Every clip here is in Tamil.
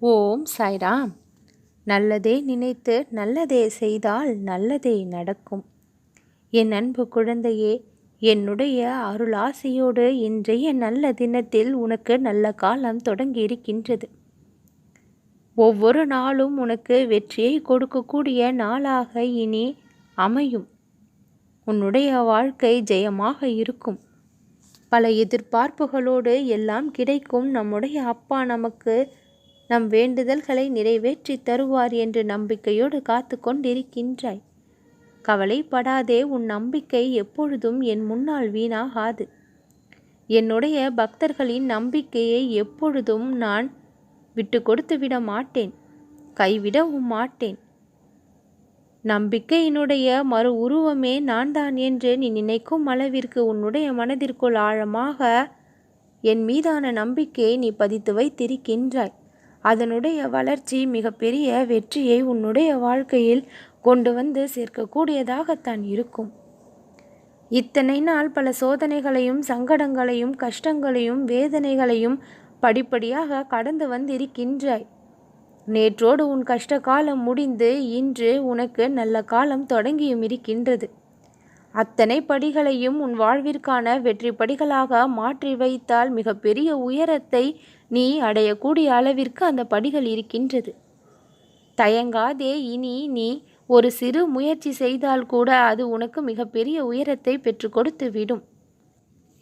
ஓம் சாய்ராம். நல்லதே நினைத்து நல்லதே செய்தால் நல்லதே நடக்கும். என் அன்பு குழந்தையே என்னுடைய அருளாசையோடு இன்றைய நல்ல தினத்தில் உனக்கு நல்ல காலம் தொடங்கி இருக்கின்றது ஒவ்வொரு நாளும் உனக்கு வெற்றியை கொடுக்கக்கூடிய நாளாக இனி அமையும். உன்னுடைய வாழ்க்கை ஜெயமாக இருக்கும். பல எதிர்பார்ப்புகளோடு எல்லாம் கிடைக்கும். நம்முடைய அப்பா நமக்கு நம் வேண்டுதல்களை நிறைவேற்றி தருவார் என்று நம்பிக்கையோடு காத்து கொண்டிருக்கின்றாய். கவலைப்படாதே உன் நம்பிக்கை எப்பொழுதும் என் முன்னால் வீணாகாது. என்னுடைய பக்தர்களின் நம்பிக்கையை எப்பொழுதும் நான் விட்டு கொடுத்து விட மாட்டேன். கைவிடவும் மாட்டேன். நம்பிக்கையினுடைய மறு உருவமே நான் தான் என்று நீ நினைக்கும் அளவிற்கு உன்னுடைய மனதிற்குள் ஆழமாக என் மீதான நம்பிக்கையை நீ பதித்து வைத்திருக்கின்றாய். அதனுடைய வளர்ச்சி மிகப்பெரிய வெற்றியை உன்னுடைய வாழ்க்கையில் கொண்டு வந்து சேர்க்கக்கூடியதாகத்தான் இருக்கும். இத்தனை நாள் பல சோதனைகளையும் சங்கடங்களையும் கஷ்டங்களையும் வேதனைகளையும் படிப்படியாக கடந்து வந்திருக்கின்றாய். நேற்றோடு உன் கஷ்ட காலம் முடிந்து இன்று உனக்கு நல்ல காலம் தொடங்கியும் இருக்கின்றது. அத்தனை படிகளையும் உன் வாழ்விற்கான வெற்றி படிகளாக மாற்றி வைத்தால் மிகப்பெரிய உயரத்தை நீ அடையக்கூடிய அளவிற்கு அந்த படிகள் இருக்கின்றது. தயங்காதே இனி நீ ஒரு சிறு முயற்சி செய்தால் கூட அது உனக்கு மிகப்பெரிய உயரத்தை பெற்று கொடுத்து விடும்.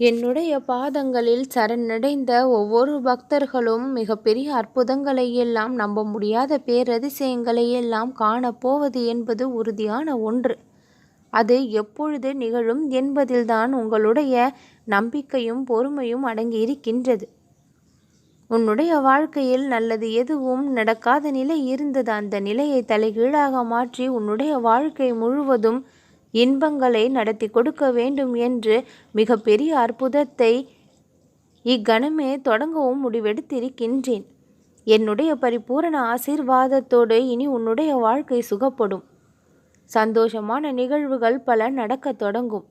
என்னுடைய பாதங்களில் சரணடைந்த ஒவ்வொரு பக்தர்களும் மிகப்பெரிய அற்புதங்களை எல்லாம் நம்ப முடியாத பேரதிசயங்களை எல்லாம் காணப்போவது என்பது உறுதியான ஒன்று. அது எப்பொழுது நிகழும் என்பதில்தான் உங்களுடைய நம்பிக்கையும் பொறுமையும் அடங்கியிருக்கின்றது உன்னுடைய வாழ்க்கையில் நல்லது எதுவும் நடக்காத நிலை இருந்தது. அந்த நிலையை தலைகீழாக மாற்றி உன்னுடைய வாழ்க்கை முழுவதும் இன்பங்களை நடத்தி கொடுக்க வேண்டும் என்று மிகப்பெரிய அற்புதத்தை இக்கணமே தொடங்கவும் முடிவெடுத்திருக்கின்றேன். என்னுடைய பரிபூரண ஆசீர்வாதத்தோடு இனி உன்னுடைய வாழ்க்கை சுகப்படும். சந்தோஷமான நிகழ்வுகள் பல நடக்கத் தொடங்கும்.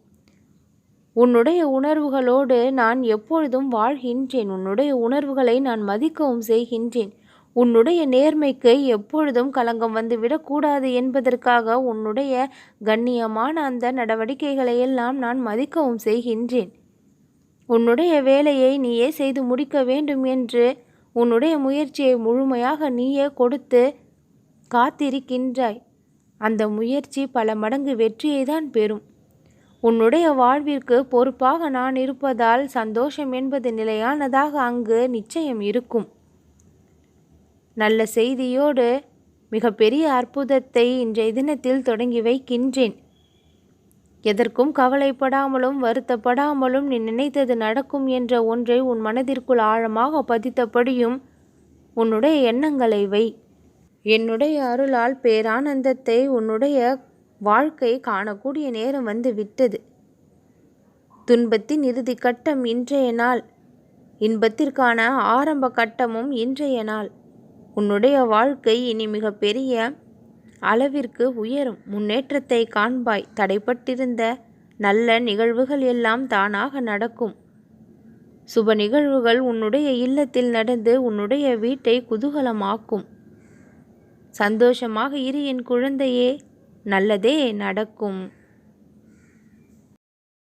உன்னுடைய உணர்வுகளோடு நான் எப்பொழுதும் வாழ்கின்றேன். உன்னுடைய உணர்வுகளை நான் மதிக்கவும் செய்கின்றேன். உன்னுடைய நேர்மைக்கு எப்பொழுதும் களங்கம் வந்து விடக்கூடாது என்பதற்காக உன்னுடைய கண்ணியமான அந்த நடவடிக்கைகளை எல்லாம் நான் மதிக்கவும் செய்கின்றேன். உன்னுடைய வேலையை நீயே செய்து முடிக்க வேண்டும் என்று உன்னுடைய முயற்சியை முழுமையாக நீயே கொடுத்து காத்திருக்கின்றாய். அந்த முயற்சி பல மடங்கு வெற்றியை தான் பெறும். உன்னுடைய வாழ்விற்கு பொறுப்பாக நான் இருப்பதால் சந்தோஷம் என்பது நிலையானதாக அங்கு நிச்சயம் இருக்கும். நல்ல செய்தியோடு மிகப்பெரிய அற்புதத்தை இன்றைய தினத்தில் தொடங்கி வைக்கின்றேன். எதற்கும் கவலைப்படாமலும் வருத்தப்படாமலும் நீ நினைத்தது நடக்கும் என்ற ஒன்றை உன் மனதிற்குள் ஆழமாக பதித்தபடியும் உன்னுடைய எண்ணங்களை வை. என்னுடைய அருளால் பேரானந்தத்தை உன்னுடைய வாழ்க்கை காணக்கூடிய நேரம் வந்து விட்டது. துன்பத்தின் இறுதி கட்டம் இன்றைய நாள். இன்பத்திற்கான ஆரம்ப கட்டமும் இன்றைய நாள். உன்னுடைய வாழ்க்கை இனி மிக பெரிய அளவிற்கு உயரும். முன்னேற்றத்தை காண்பாய். தடைப்பட்டிருந்த நல்ல நிகழ்வுகள் எல்லாம் தானாக நடக்கும். சுப நிகழ்வுகள் உன்னுடைய இல்லத்தில் நடந்து உன்னுடைய வீட்டை குதூகலமாக்கும். சந்தோஷமாக இரு என் குழந்தையே நல்லதே நடக்கும்.